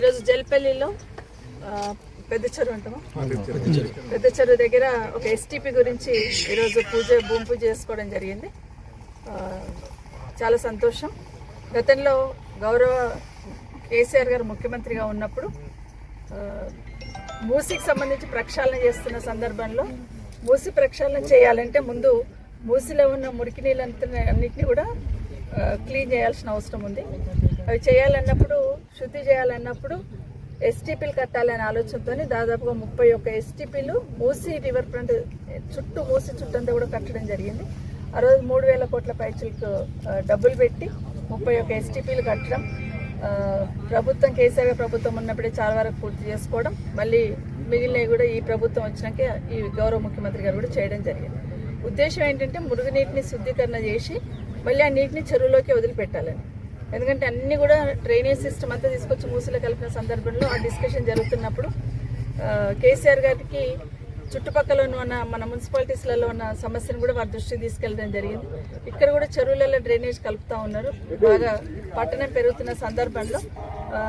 ఈరోజు జల్పల్లిలో పెద్ద చెరువు అంటామా పెద్ద చెరువు దగ్గర ఒక ఎస్టీపీ గురించి ఈరోజు పూజ భూమి పూజ చేసుకోవడం జరిగింది. చాలా సంతోషం. గతంలో గౌరవ కేసీఆర్ గారు ముఖ్యమంత్రిగా ఉన్నప్పుడు మూసికి సంబంధించి ప్రక్షాళన చేస్తున్న సందర్భంలో మూసి ప్రక్షాళన చేయాలంటే ముందు మూసిలో ఉన్న మురికి నీళ్ళంతా అన్నింటినీ కూడా క్లీన్ చేయాల్సిన అవసరం ఉంది. అవి చేయాలన్నప్పుడు శుద్ధి చేయాలన్నప్పుడు ఎస్టీపీలు కట్టాలనే ఆలోచనతో దాదాపుగా ముప్పై ఒక్క ఎస్టీపీలు మూసి రివర్ ఫ్రంట్ చుట్టూ మూసి చుట్టంతా కూడా కట్టడం జరిగింది. ఆ రోజు మూడు వేల కోట్ల పైచులకు డబ్బులు పెట్టి ముప్పై ఒక్క ఎస్టీపీలు కట్టడం ప్రభుత్వం కేసీఆర్ ప్రభుత్వం ఉన్నప్పుడే చాలా వరకు పూర్తి చేసుకోవడం మళ్ళీ మిగిలినవి కూడా ఈ ప్రభుత్వం వచ్చినాక ఈ గౌరవ ముఖ్యమంత్రి గారు కూడా చేయడం జరిగింది. ఉద్దేశం ఏంటంటే మురుగునీటిని శుద్ధీకరణ చేసి మళ్ళీ ఆ నీటిని చెరువులోకి వదిలిపెట్టాలని ఎందుకంటే అన్ని కూడా డ్రైనేజ్ సిస్టమ్ అంతా తీసుకొచ్చి మూసిలో కలిపిన సందర్భంలో ఆ డిస్కషన్ జరుగుతున్నప్పుడు కేసీఆర్ గారికి చుట్టుపక్కల ఉన్న మన మున్సిపాలిటీస్లలో ఉన్న సమస్యను కూడా వారి దృష్టికి తీసుకెళ్ళడం జరిగింది. ఇక్కడ కూడా చెరువులలో డ్రైనేజ్ కలుపుతూ ఉన్నారు. బాగా పట్టణం పెరుగుతున్న సందర్భంలో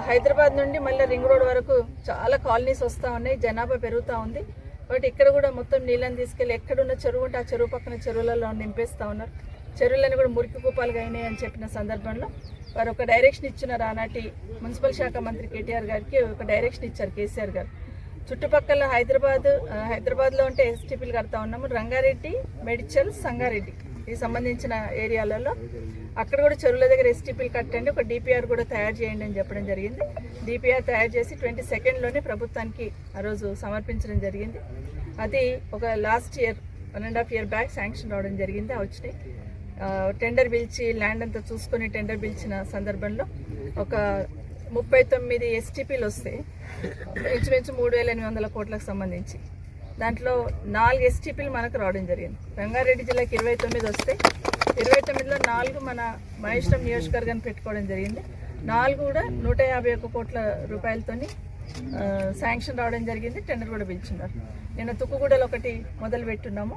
హైదరాబాద్ నుండి మళ్ళీ రింగ్ రోడ్ వరకు చాలా కాలనీస్ వస్తూ ఉన్నాయి జనాభా పెరుగుతూ ఉంది. బట్ ఇక్కడ కూడా మొత్తం నీళ్ళని తీసుకెళ్ళి ఎక్కడున్న చెరువు ఉంటే ఆ చెరువు పక్కన చెరువులలో నింపేస్తూ ఉన్నారు. చెరువులన్నీ కూడా మురికి కూపాలుగా అయినాయి అని చెప్పిన సందర్భంలో వారు ఒక డైరెక్షన్ ఇచ్చినారు ఆనాటి మున్సిపల్ శాఖ మంత్రి కేటీఆర్ గారికి ఒక డైరెక్షన్ ఇచ్చారు కేసీఆర్ గారు. చుట్టుపక్కల హైదరాబాద్ హైదరాబాద్లో ఉంటే ఎస్టీపీలు కడతా ఉన్నాము. రంగారెడ్డి మెడిచల్ సంగారెడ్డి ఈ సంబంధించిన ఏరియాలలో అక్కడ కూడా చెరువుల దగ్గర ఎస్టీపీలు కట్టండి ఒక డిపిఆర్ కూడా తయారు చేయండి అని చెప్పడం జరిగింది. డిపిఆర్ తయారు చేసి ట్వంటీ సెకండ్లోనే ప్రభుత్వానికి ఆ రోజు సమర్పించడం జరిగింది. అది ఒక last year one and half year back sanction రావడం జరిగింది ఆ వచ్చినాయి. టెండర్ పిలిచి ల్యాండ్ అంతా చూసుకొని టెండర్ పిలిచిన సందర్భంలో ఒక ముప్పై తొమ్మిది ఎస్టీపీలు వస్తే ఇంచుమించు మూడు వేల ఎనిమిది వందల కోట్లకు సంబంధించి. దాంట్లో నాలుగు ఎస్టీపీలు మనకు రావడం జరిగింది. రంగారెడ్డి జిల్లాకి ఇరవై తొమ్మిది వస్తే ఇరవై తొమ్మిదిలో నాలుగు మన మహేశ్వరం నియోజకవర్గాన్ని పెట్టుకోవడం జరిగింది. నాలుగు కూడా నూట యాభై ఒక్క కోట్ల రూపాయలతోని శాంక్షన్ రావడం జరిగింది. టెండర్ కూడా పిలిచినారు. నిన్న తుక్కుగూడలో ఒకటి మొదలు పెట్టున్నాము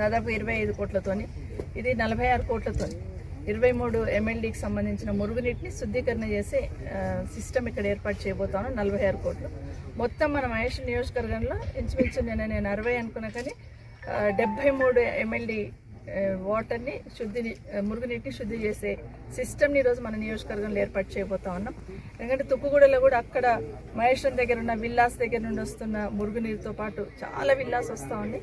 దాదాపు ఇరవై ఐదు కోట్లతోని ఇది నలభై ఆరు కోట్లతోని. ఇరవై మూడు ఎమ్మెల్డీకి సంబంధించిన మురుగునీటిని శుద్ధీకరణ చేసే సిస్టమ్ ఇక్కడ ఏర్పాటు చేయబోతాను నలభై ఆరు కోట్లు. మొత్తం మన మహేష్ నియోజకవర్గంలో ఇంచుమించు నేను నేను అరవై అనుకున్నా కానీ డెబ్బై మూడు ఎమ్మెల్డీ వాటర్ని శుద్ధిని మురుగునీటిని శుద్ధి చేసే సిస్టమ్ని ఈరోజు మన నియోజకవర్గంలో ఏర్పాటు చేయబోతా ఉన్నాం. ఎందుకంటే తుక్కుగూడలో కూడా అక్కడ మహేశ్వరం దగ్గర ఉన్న విల్లాస్ దగ్గర నుండి వస్తున్న మురుగునీరుతో పాటు చాలా విల్లాస్ వస్తూ ఉంది.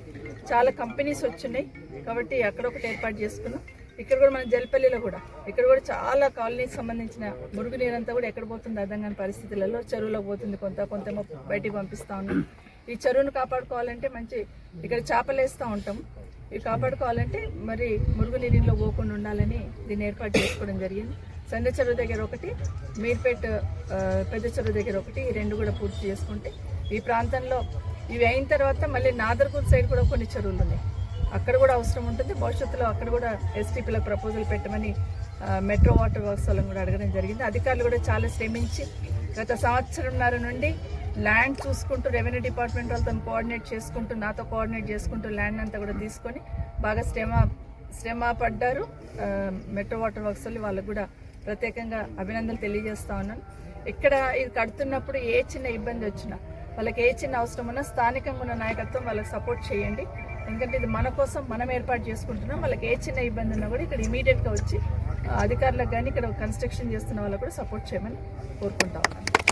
చాలా కంపెనీస్ వచ్చినాయి. కాబట్టి అక్కడ ఒకటి ఏర్పాటు చేసుకున్నాం. ఇక్కడ కూడా మన జల్పల్లిలో కూడా. ఇక్కడ కూడా చాలా కాలనీకి సంబంధించిన మురుగునీరు అంతా కూడా ఎక్కడ పోతుంది అర్థం కాని పరిస్థితులలో చెరువులో పోతుంది. కొంత కొంత బయటికి పంపిస్తూ ఉన్నాం. ఈ చెరువును కాపాడుకోవాలంటే మంచి ఇక్కడ చేపలు వేస్తూ ఉంటాం. ఇవి కాపాడుకోవాలంటే మరి మురుగునీరులో పోకుండా ఉండాలని దీన్ని ఏర్పాటు చేసుకోవడం జరిగింది. సంద చెరువు దగ్గర ఒకటి మీర్పేట్ పెద్ద చెరువు దగ్గర ఒకటి ఈ రెండు కూడా పూర్తి చేసుకుంటే ఈ ప్రాంతంలో ఇవి అయిన తర్వాత మళ్ళీ నాదర్పూర్ సైడ్ కూడా కొన్ని చెరువులు ఉన్నాయి. అక్కడ కూడా అవసరం ఉంటుంది. భవిష్యత్తులో అక్కడ కూడా ఎస్టీపీలకు ప్రపోజల్ పెట్టమని మెట్రో వాటర్ వర్క్స్ వాళ్ళని కూడా అడగడం జరిగింది. అధికారులు కూడా చాలా శ్రమించి గత సంవత్సరంన్నర నుండి ల్యాండ్ చూసుకుంటూ రెవెన్యూ డిపార్ట్మెంట్ వాళ్ళతో కోఆర్డినేట్ చేసుకుంటూ నాతో కోఆర్డినేట్ చేసుకుంటూ ల్యాండ్ అంతా కూడా తీసుకొని బాగా శ్రమ శ్రమ పడ్డారు. మెట్రో వాటర్ వర్క్స్ వాళ్ళు వాళ్ళకు కూడా ప్రత్యేకంగా అభినందనలు తెలియజేస్తా ఉన్నాను. ఇక్కడ ఇది కడుతున్నప్పుడు ఏ చిన్న ఇబ్బంది వచ్చినా వాళ్ళకి ఏ చిన్న అవసరం ఉన్నా స్థానికంగా ఉన్న నాయకత్వం వాళ్ళకి సపోర్ట్ చేయండి. ఎందుకంటే ఇది మన కోసం మనం ఏర్పాటు చేసుకుంటున్నాం. వాళ్ళకి ఏ చిన్న ఇబ్బంది ఉన్నా కూడా ఇక్కడ ఇమీడియట్గా వచ్చి అధికారులకు కానీ ఇక్కడ కన్స్ట్రక్షన్ చేస్తున్న వాళ్ళకు కూడా సపోర్ట్ చేయమని కోరుకుంటా ఉన్నాను.